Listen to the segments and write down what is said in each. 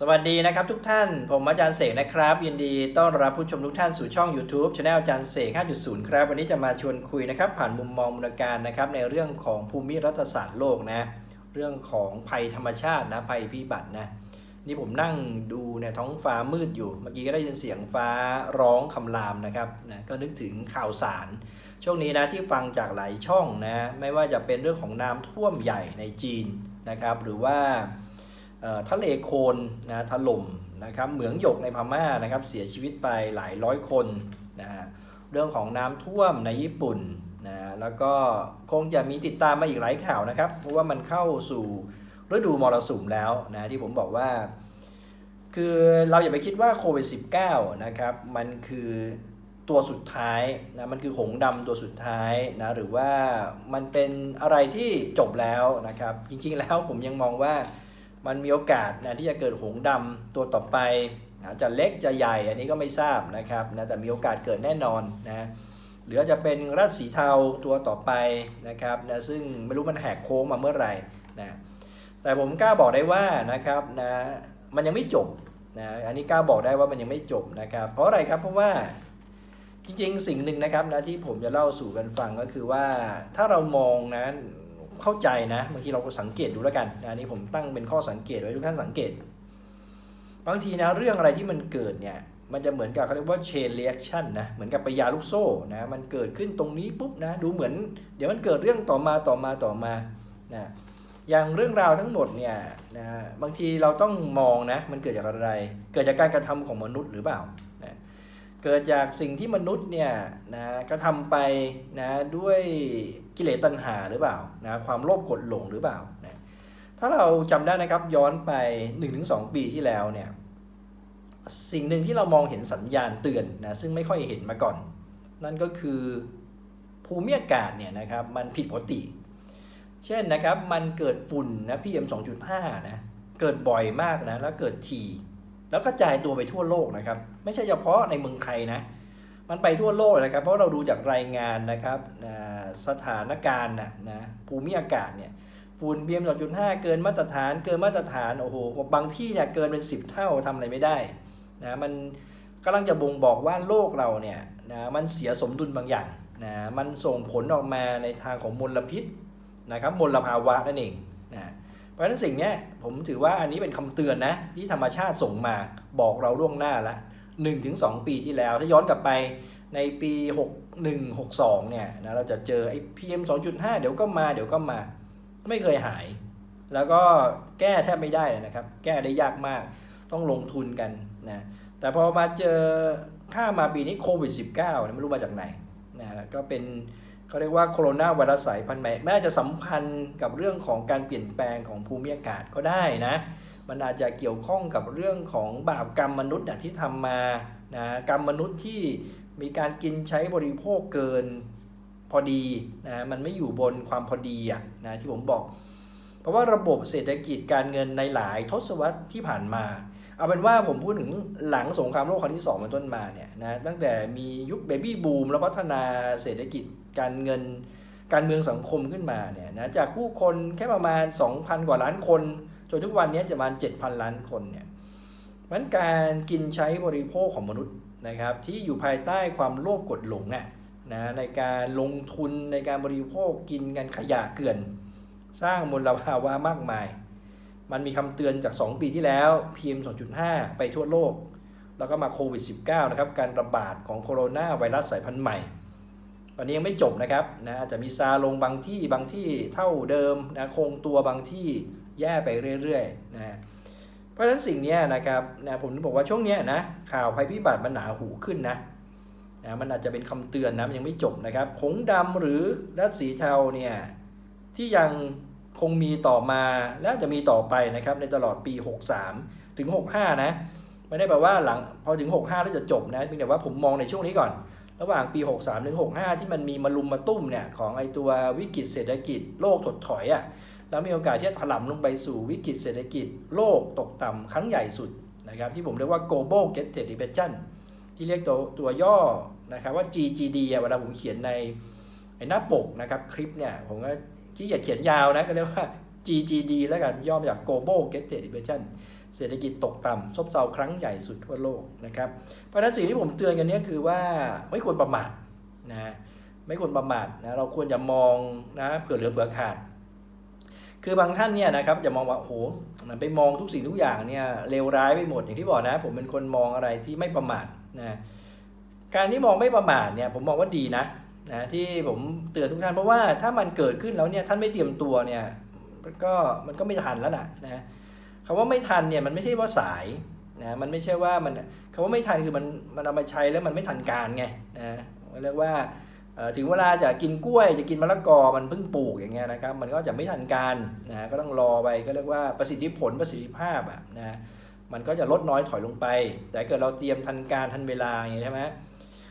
สวัสดีนะครับทุกท่าน ผมอาจารย์เสกนะครับ ยินดีต้อนรับผู้ชมทุกท่านสู่ช่อง YouTube Channel อาจารย์เสก 5.0 ครับ วันนี้จะมาชวนคุยนะครับ ผ่านมุมมองมูลการนะครับในเรื่องของภูมิรัฐศาสตร์โลกนะเรื่องของภัยธรรมชาตินะภัยพิบัตินะนี่ผมนั่งดูเนี่ยท้องฟ้ามืดอยู่ เมื่อกี้ก็ได้ยินเสียงฟ้าร้องคำรามนะครับนะก็นึกถึงข่าวสาร ช่วงนี้นะที่ฟังจากหลายช่องนะไม่ว่าจะเป็นเรื่องของน้ำท่วมใหญ่ในจีนนะครับหรือว่า ทะเลโคลนนะถล่มนะครับเหมืองหยกในพม่านะครับเสียชีวิตไปหลายร้อยคนนะฮะเรื่องของน้ำท่วมในญี่ปุ่นนะแล้วก็คงจะมีติดตามมาอีกหลายข่าวนะครับ เพราะว่ามันเข้าสู่ฤดูมรสุมแล้วนะที่ผมบอกว่า คือเราอย่าไปคิดว่าโควิด -19 นะครับมันคือตัวสุดท้ายนะมันคือหงส์ดำตัวสุดท้ายนะหรือว่ามันเป็นอะไรที่จบแล้วนะครับ จริงๆแล้วผมยังมองว่า มันมีโอกาสนะที่จะเกิดหงส์ดำตัวต่อไปนะจะเล็กจะใหญ่อันนี้ก็ไม่ทราบนะครับนะแต่มีโอกาสเกิดแน่นอนนะหรือจะเป็นรัฐสีเทาตัวต่อไปนะครับนะซึ่งไม่รู้มันแหกโค้งมาเมื่อไหร่นะแต่ผมกล้าบอกได้ว่านะครับนะมันยังไม่จบนะอันนี้กล้าบอกได้ว่ามันยังไม่จบนะครับ เพราะอะไรครับเพราะว่าจริงๆ สิ่งหนึ่งนะครับนะที่ผมจะเล่าสู่กันฟังก็คือว่าถ้าเรามองนะ เข้าใจนะบางทีเราก็สังเกตดูแล้วกันนะอันนี่ผมตั้งเป็นข้อสังเกตไว้ทุกท่านสังเกต บางทีนะเรื่องอะไรที่มันเกิดเนี่ยมันจะเหมือนกับเขาเรียกว่า chain reaction นะเหมือนกับปยาลูกโซ่นะมันเกิดขึ้นตรงนี้ปุ๊บนะดูเหมือน เดี๋ยวมันเกิดเรื่องต่อมาต่อมาต่อมานะอย่างเรื่องราวทั้งหมดเนี่ยนะบางทีเราต้องมองนะมันเกิดจากอะไร เกิดจากการกระทำของมนุษย์หรือเปล่า เกิดจากสิ่งที่มนุษย์เนี่ยนะกระทำไปนะด้วยกิเลสตัณหาหรือเปล่านะความโลภกดหลงหรือเปล่านะถ้าเราจำได้นะครับย้อนไป 1-2 ปีที่แล้วเนี่ยสิ่งหนึ่งที่เรามองเห็นสัญญาณเตือนนะซึ่งไม่ค่อยเห็นมาก่อน นั่นก็คือภูมิอากาศเนี่ยนะครับมันผิดปกติ เช่นนะครับมันเกิดฝุ่นนะ PM 2.5นะเกิดบ่อยมากนะแล้วเกิดที แล้วกระจายตัวไปทั่วโลกนะครับ ไม่ใช่เฉพาะในเมืองไทยนะ มันไปทั่วโลกนะครับ เพราะเราดูจากรายงานนะครับสถานการณ์นะนะภูมิอากาศเนี่ยฝุ่น PM 2.5 เกินมาตรฐาน เกินมาตรฐาน โอ้โห บางที่เนี่ยเกินเป็น 10 เท่าทำอะไรไม่ได้นะ มันกำลังจะบ่งบอกว่าโลกเราเนี่ยนะ มันเสียสมดุลบางอย่างนะ มันส่งผลออกมาในทางของมลพิษนะครับ มลภาวะนั่นเอง เพราะฉะนั้นสิ่งนี้ผมถือว่าอันนี้เป็นคำเตือนนะ ที่ธรรมชาติส่งมาบอกเราล่วงหน้าละ1-2ถึงปีที่แล้ว ถ้าย้อนกลับไปในปี 61 62 เนี่ยนะเราจะเจอไอ้ PM 2.5 เดี๋ยวก็มาเดี๋ยวก็มา ไม่เคยหาย แล้วก็แก้แทบไม่ได้นะครับ แก้ได้ยากมากต้องลงทุนกันนะแต่พอมาเจอข้ามาปีนี้โควิด -19 เนี่ยไม่รู้มาจากไหนนะก็เป็น เขาเรียกว่าโคโรนาไวรัสสายพันธุ์ใหม่แม้จะสัมพันธ์กับเรื่องของการเปลี่ยนแปลงของภูมิอากาศก็ได้นะ มันอาจจะเกี่ยวข้องกับเรื่องของบาปกรรมมนุษย์ที่ทำมานะกรรมมนุษย์ที่มีการกินใช้บริโภคเกินพอดีนะมันไม่อยู่บนความพอดีอะนะที่ผมบอก เพราะว่าระบบเศรษฐกิจการเงินในหลายทศวรรษที่ผ่านมาเอาเป็นว่าผมพูดถึงหลังสงครามโลกครั้งที่2เป็นต้นมาเนี่ยนะตั้งแต่มียุคเบบี้บูมแล้วพัฒนาเศรษฐกิจ การเงินการเมืองสังคมขึ้นมาเนี่ยนะจากผู้คนแค่ประมาณ 2,000 กว่าล้านคนจนทุกวันนี้จะประมาณ 7,000 ล้านคนเนี่ยมันการกินใช้บริโภคของมนุษย์นะครับที่อยู่ภายใต้ความโลภกดหลงอะนะในการลงทุนในการบริโภคกินกันขยะเกลื่อน สร้างมลภาวะมากมาย มันมีคำเตือนจาก 2 ปีที่แล้ว PM 2.5 ไปทั่วโลก แล้วก็มาโควิด -19 นะครับการระบาดของโคโรนาไวรัสสายพันธุ์ใหม่ ตอนนี้ยังไม่จบนะครับนะอาจจะมีซาลงบางที่บางที่เท่าเดิมนะคงตัวบางที่แย่ไปเรื่อยๆนะเพราะฉะนั้นสิ่งนี้นะครับนะผมถึงบอกว่าช่วงนี้นะข่าวภัยพิบัติมันหนาหูขึ้นนะนะมันอาจจะเป็นคำเตือนนะมันยังไม่จบนะครับหงส์ดำหรือรัฐสีเทาเนี่ยที่ยังคงมีต่อมาและจะมีต่อไปนะครับในตลอดปี 63 ถึง 65 นะไม่ได้แปลว่าหลังพอถึง 65 แล้วจะจบนะเพียงแต่ว่าผมมองในช่วงนี้ก่อน ระหว่างปี 63ถึง65 ที่มันมีมารุมมาตุ้มเนี่ยของไอตัววิกฤตเศรษฐกิจโลกถดถอยอะ่ะแล้วมีโอกาสที่จะถล่มลงไปสู่วิกฤตเศรษฐกิจโลกตกต่ำครั้งใหญ่สุดนะครับที่ผมเรียกว่า global get depression ที่เรียกตัวตัวย่อนะครับว่า GGD อะเวลาผมเขียนในไอหน้าปกนะครับคลิปเนี่ยผมก็ที่จะเขียนยาวนะก็เรียกว่า GGD แล้วกันย่อมาจาก Global Getting Depression เศรษฐกิจตกต่ำซบเซาครั้งใหญ่สุดทั่วโลกนะครับ เพราะฉะนั้นสิ่งที่ผมเตือนกันนี้คือว่าไม่ควรประมาทนะไม่ควรประมาทนะเราควรจะมองนะเผื่อเหลือเผื่อขาด คือบางท่านเนี่ยนะครับจะมองว่าโอ้โหมันไปมองทุกสิ่งทุกอย่างเนี่ยเลวร้ายไปหมดอย่างที่บอกนะ ผมเป็นคนมองอะไรที่ไม่ประมาทนะการที่มองไม่ประมาทเนี่ยผมมองว่าดีนะนะที่ผมเตือนทุกท่านเพราะว่าถ้ามันเกิดขึ้นแล้วเนี่ยท่านไม่เตรียมตัวเนี่ย มันก็มันก็ไม่ทันแล้วนะนะคำว่าไม่ทันเนี่ยมันไม่ใช่ว่าสายนะมันไม่ใช่ว่ามันคำว่าไม่ทันคือมันมันเอามาใช้แล้วมันไม่ทันการไงนะเรียกว่าถึงเวลาจะกินกล้วยจะกินมะละกอมันเพิ่งปลูกอย่างเงี้ยนะครับมันก็จะไม่ทันการนะก็ต้องรอไปก็เรียกว่าประสิทธิผลประสิทธิภาพอะนะมันก็จะลดน้อยถอยลงไป แต่เกิดเราเตรียมทันการทันเวลาอย่างเงี้ยใช่ไหม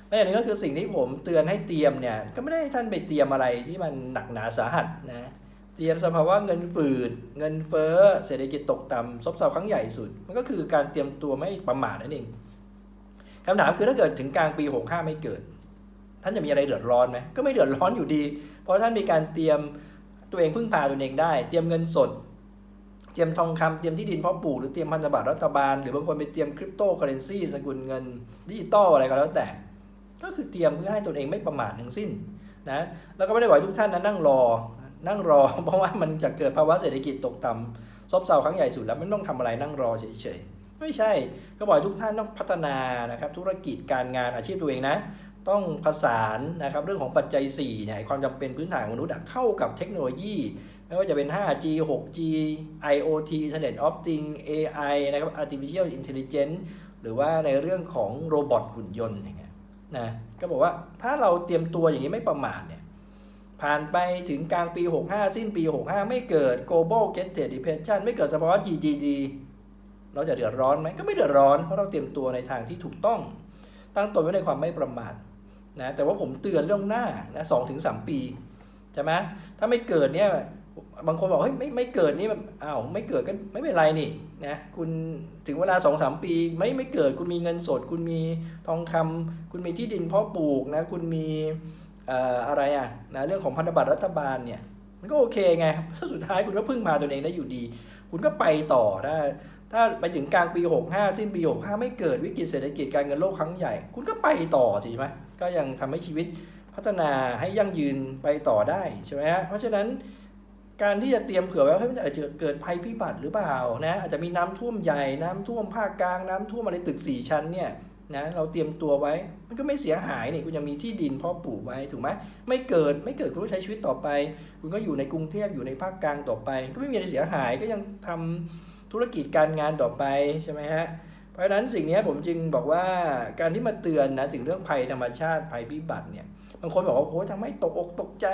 และอย่างนี้ก็คือสิ่งที่ผมเตือนให้เตรียมเนี่ยก็ไม่ได้ท่านไปเตรียมอะไรที่มันหนักหนาสาหัสนะ เตรียมสภาวะเงินฝืด เงินเฟ้อ เศรษฐกิจตกต่ำซบเซาครั้งใหญ่สุด มันก็คือการเตรียมตัวไม่ประมาทนั่นเองคำถามคือถ้าเกิดถึงกลางปี 65 ไม่เกิด ท่านจะมีอะไรเดือดร้อนไหมก็ไม่เดือดร้อนอยู่ดี เพราะท่านมีการเตรียมตัวเองพึ่งพาตัวเองได้ เตรียมเงินสด เตรียมทองคำเตรียมที่ดินเพาะปลูกหรือเตรียมพันธบัตรรัฐบาล หรือบางคนไปเตรียมคริปโตเคอเรนซีสกุลเงินดิจิตอลอะไรก็แล้วแต่ ก็คือเตรียมเพื่อให้ตนเองไม่ประมาททั้งสิ้นนะแล้วก็ไม่ได้บอกให้ทุกท่านนะนั่งรอ นั่งรอ เพราะว่ามันจะเกิดภาวะเศรษฐกิจตกต่ำซบเซาครั้งใหญ่สุดแล้วไม่ต้องทำอะไรนั่งรอเฉยๆไม่ใช่ ก็บอกทุกท่านต้องพัฒนานะครับธุรกิจการงานอาชีพตัวเองนะต้องผสานนะครับเรื่องของปัจจัย4เนี่ยความจำเป็นพื้นฐานมนุษย์เข้ากับเทคโนโลยี ไม่ว่าจะเป็น 5G 6G IoT Internet of Things AI นะครับ Artificial Intelligence หรือว่าในเรื่องของโรบอทหุ่นยนต์อย่างเงี้ยนะก็บอกว่าถ้าเราเตรียมตัวอย่างนี้ไม่ประมาทเนี่ย ผ่านไปถึงกลางปี 65 สิ้นปี 65 ไม่เกิด global get depression ไม่เกิดสภาวะ GGD เราจะเดือดร้อนไหมก็ไม่เดือดร้อน เพราะเราเตรียมตัวในทางที่ถูกต้อง ตั้งตนไว้ในความไม่ประมาทนะแต่ว่าผมเตือนเรื่องหน้านะสองถึงสามปีใช่ไหมถ้าไม่เกิดเนี่ยบางคนบอกเฮ้ยไม่ไม่เกิดนี่แบบอ้าวไม่เกิดก็ไม่เป็นไรนี่นะคุณถึงเวลาสองสามปีไม่ไม่เกิดคุณมีเงินสด คุณมีทองคำคุณมีที่ดินเพาะปลูกนะคุณมี อ่ออะไรอะนะเรื่องของพันธบัตรรัฐบาลเนี่ยมันก็โอเคไงถ้าสุดท้ายคุณก็พึ่งพาตัวเองได้อยู่ดี คุณก็ไปต่อได้ถ้าไปถึงกลางปี 65 สิ้นปี 65 ไม่เกิดวิกฤตเศรษฐกิจการเงินโลกครั้งใหญ่ คุณก็ไปต่อสิใช่ไหมก็ยังทำให้ชีวิตพัฒนาให้ยั่งยืนไปต่อได้ใช่ไหมฮะเพราะฉะนั้นการที่จะเตรียมเผื่อไว้ว่าเฮ้มันอาจจะเกิดภัยพิบัติหรือเปล่านะอาจจะมีน้ำท่วมใหญ่น้ำท่วมภาคกลางน้ำท่วมอะไรตึก 4 ชั้นเนี่ย นะเราเตรียมตัวไว้ มันก็ไม่เสียหายนี่คุณยังมีที่ดินพาะปลูกไว้ถูกไหมไม่เกิดไม่เกิดคุณก็ใช้ชีวิตต่อไป คุณก็อยู่ในกรุงเทพอยู่ในภาคกลางต่อไป ก็ไม่มีอะไรเสียหายก็ยังทำธุรกิจการงานต่อไปใช่ไหมฮะเพราะฉะนั้นสิ่งนี้ผมจึงบอกว่าการที่มาเตือนนะถึงเรื่องภัยธรรมชาติภัยพิบัติเนี่ยบางคนบอกว่าโอ้ยทำให้ตกอกตกใจ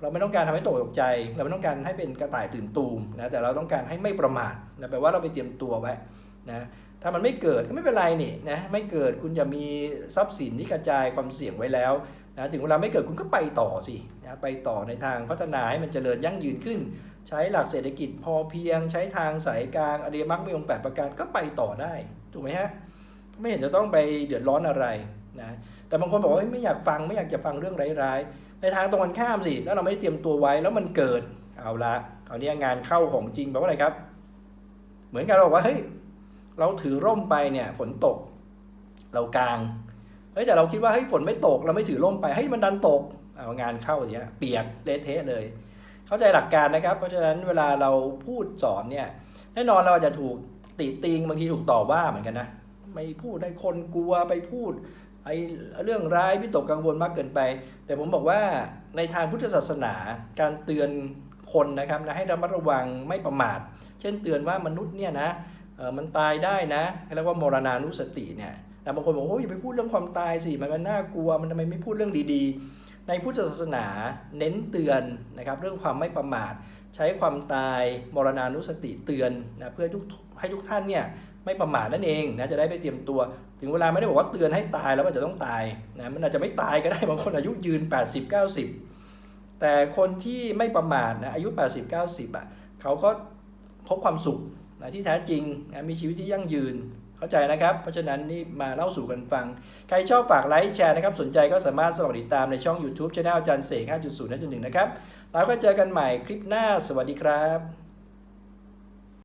เราไม่ต้องการทำให้ตกอกตกใจ เราไม่ต้องการให้เป็นกระต่ายตื่นตูมนะแต่เราต้องการให้ไม่ประมาทนะแปลว่าเราไปเตรียมตัวไว้ นะถ้ามันไม่เกิดก็ไม่เป็นไรนี่นะไม่เกิดคุณจะมีทรัพย์สินที่กระจายความเสี่ยงไว้แล้วนะถึงเวลาไม่เกิดคุณก็ไปต่อสินะไปต่อในทางพัฒนาให้มันเจริญยั่งยืนขึ้น ใช้หลักเศรษฐกิจพอเพียง ใช้ทางสายกลางอริยมรรคมีองค์แปดประการก็ไปต่อได้ถูกไหมฮะไม่เห็นจะต้องไปเดือดร้อนอะไรนะแต่บางคนบอกว่าเฮ้ยไม่อยากฟังไม่อยากจะฟังเรื่องร้ายๆ ในทางตรงกันข้ามสิ แล้วเราไม่ได้เตรียมตัวไว้แล้วมันเกิดเอาละคราวนี้งานเข้าของจริงแปลว่าอะไรครับ เหมือนกันเราบอกว่าเฮ้ย เราถือร่มไปเนี่ยฝนตก เรากลางเฮ้ยแต่เราคิดว่าเฮ้ยฝนไม่ตกเราไม่ถือร่มไปเฮ้ยมันดันตกเอางานเข้าอย่างเงี้ยเปียกเละเทะเลย เข้าใจหลักการนะครับ เพราะฉะนั้นเวลาเราพูดสอนเนี่ยแน่นอนเราจะถูกติติงบางทีถูกต่อว่าเหมือนกันนะไม่พูดให้คนกลัวไปพูดไอ้เรื่องร้ายวิตกกังวลมากเกินไป แต่ผมบอกว่าในทางพุทธศาสนาการเตือนคนนะครับนะให้ระมัดระวังไม่ประมาท เช่นเตือนว่ามนุษย์เนี่ยนะ มันตายได้นะเรียกว่ามรณานุสติเนี่ยแต่บางคนบอกโอ้ยอย่าไปพูดเรื่องความตายสิมันมันน่ากลัวมันทำไมไม่พูดเรื่องดีๆ ในพุทธศาสนาเน้นเตือนนะครับเรื่องความไม่ประมาท ใช้ความตายมรณานุสติเตือนนะเพื่อทุกให้ทุกท่านเนี่ยไม่ประมาทนั่นเองนะจะได้ไปเตรียมตัว ถึงเวลาไม่ได้บอกว่าเตือนให้ตายแล้วมันจะต้องตายนะมันอาจจะไม่ตายก็ได้บางคนอายุยืน 80 90 แต่คนที่ไม่ประมาทนะอายุ 80 90อะเขาก็พบความสุข นะที่แท้จริงนะมีชีวิตที่ยั่งยืนเข้าใจนะครับ เพราะฉะนั้นนี่มาเล่าสู่กันฟัง ใครชอบฝากไลค์แชร์นะครับ สนใจก็สามารถสมัครติดตามในช่อง YouTube Channel อาจารย์เสก5.0นั่นจุดหนึ่งนะครับ แล้วก็เจอกันใหม่คลิปหน้า สวัสดีครับ